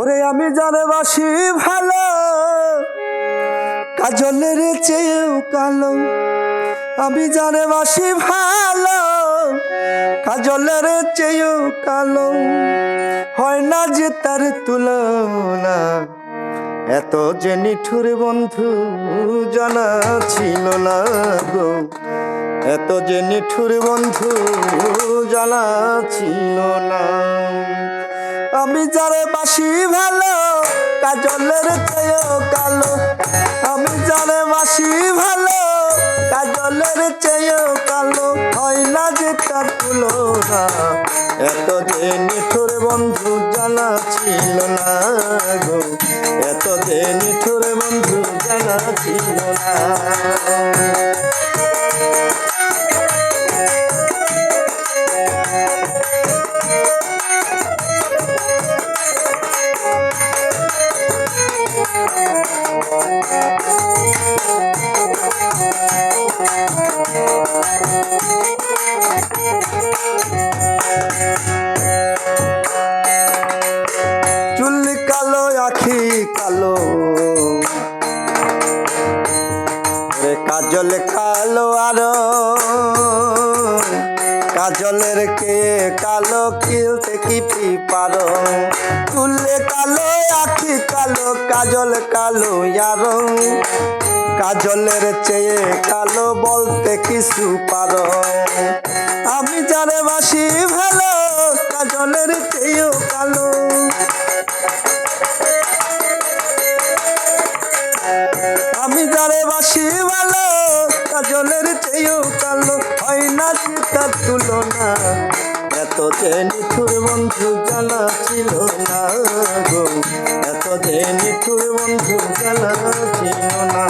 ওরে আমি জানে বাসি ভালো, কাজলের চেয়েও কালো। আমি জানে বাসি ভালো, কাজলের চেয়েও কালো। হয় না যে তার তুলনা, এত যে নিঠুর বন্ধু জানা ছিল না গো। এত যে নিঠুর বন্ধু জানা ছিল না। আমি যারে বাসি ভালো, কাজলের চেয়েও কালো। আমি যারে বাসি ভালো, কাজলের চেয়েও কালো। হয় না যে তার তুলনা, এত যে নিঠুর বন্ধু জানা ছিল না গো। এত যে নিঠুর বন্ধু জানা ছিল না। আখি কালো। রে কাজল কালো আরও। কাজলের কে কালো কিলতে কি পারো? চুলে কালো, আখি কালো, কাজল কালো আরও। কাজলের চেয়ে কালো বলতে কিছু পারো। আমি যারে বাসি ভালো, কাজলের চেয়েও যে তার তুলনা। এত যে নিঠুর বন্ধু জানা ছিল না গো। এত যে নিঠুর বন্ধু জানা ছিল না।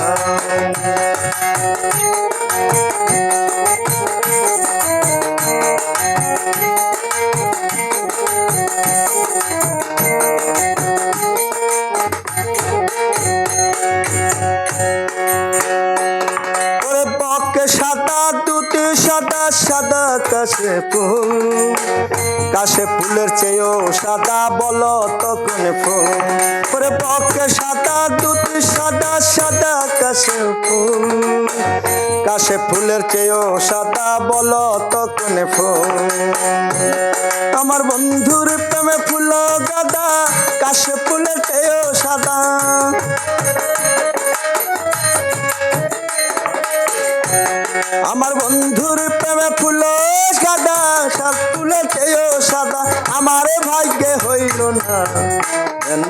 সাদা দুটি সাদা সাদা কাশে ফুল। কাশে ফুলের চেয়েও সাদা বলো তখন ফুল। ওরে বকে সাদা দুটি সাদা সাদা কাশে ফুল। কাশে ফুলের চেয়েও সাদা বলো তখন ফুল। আমার বন্ধুর প্রেমে ফুল গাদা, কাশে বন্ধুর প্রেমে ফুল সাদা সব ফুলে চেয়েও সাদা। আমারে ভাগ্যে হইল না। কেন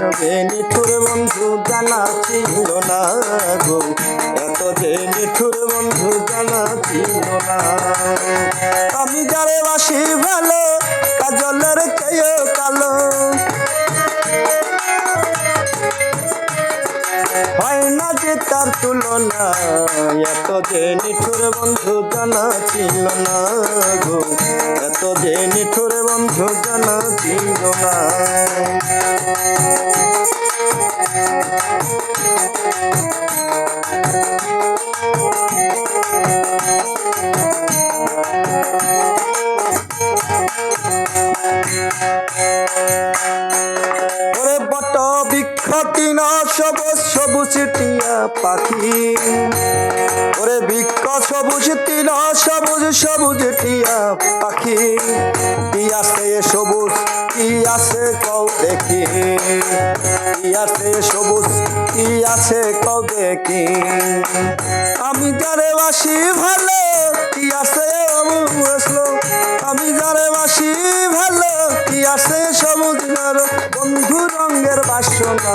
নিঠুর বন্ধু জানা ছিল না গো। এত যে নিঠুর বন্ধু জানা ছিল না। আমি যারে বাসি ভালো, কাজলের চেয়েও কালো। যে তার তুলনা, এত যে নিঠুর বন্ধু জানা ছিল না গো। এত যে নিঠুর বন্ধু জানা ছিল না। সবুজ টিয়া পাখি। ওরে বৃক্ষ সবুজ তিন সবুজ সবুজ টিয়া পাখি। কি আছে সবুজ, কি আছে কও দেখি। কি আছে সবুজ, কি আছে কও দেখি। আমি যারে বাসি ভালো, কি আছে আসলো। আমি যারে বাসি ভালো, কি আছে সবুজ বন্ধু রঙের বাসনা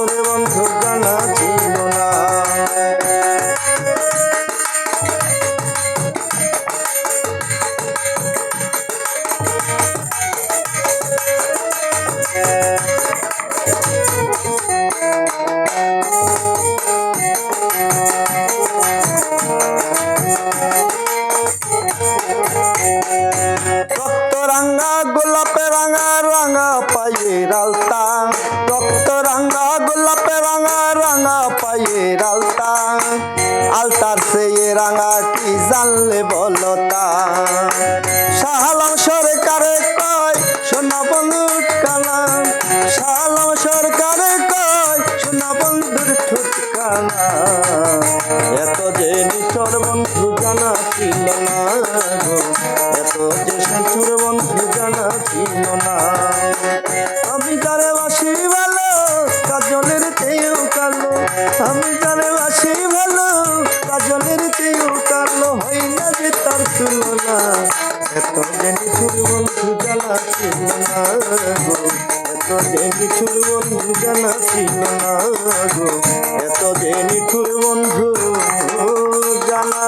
গোলাপে রাঙা রাঙা পায়ের আলতা আলতার সেই রাঙা কি জানলে বলতা শাহালাম সরকারে কয় সোনা বন্ধুর কালাম। শাহালাম সরকারে কয় সোনা বন্ধুর ঠোঁট কালা এত যে নিচর বন্ধু জানা ছিল না এত বাসি ভালো কাজলের চেয়েও কালো হয় না যে তার তুলনা। এত যে নিঠুর বন্ধু জানা ছিল না গো। এত যে নিঠুর বন্ধু জানা ছিল না গো। এত যে নিঠুর বন্ধু জানা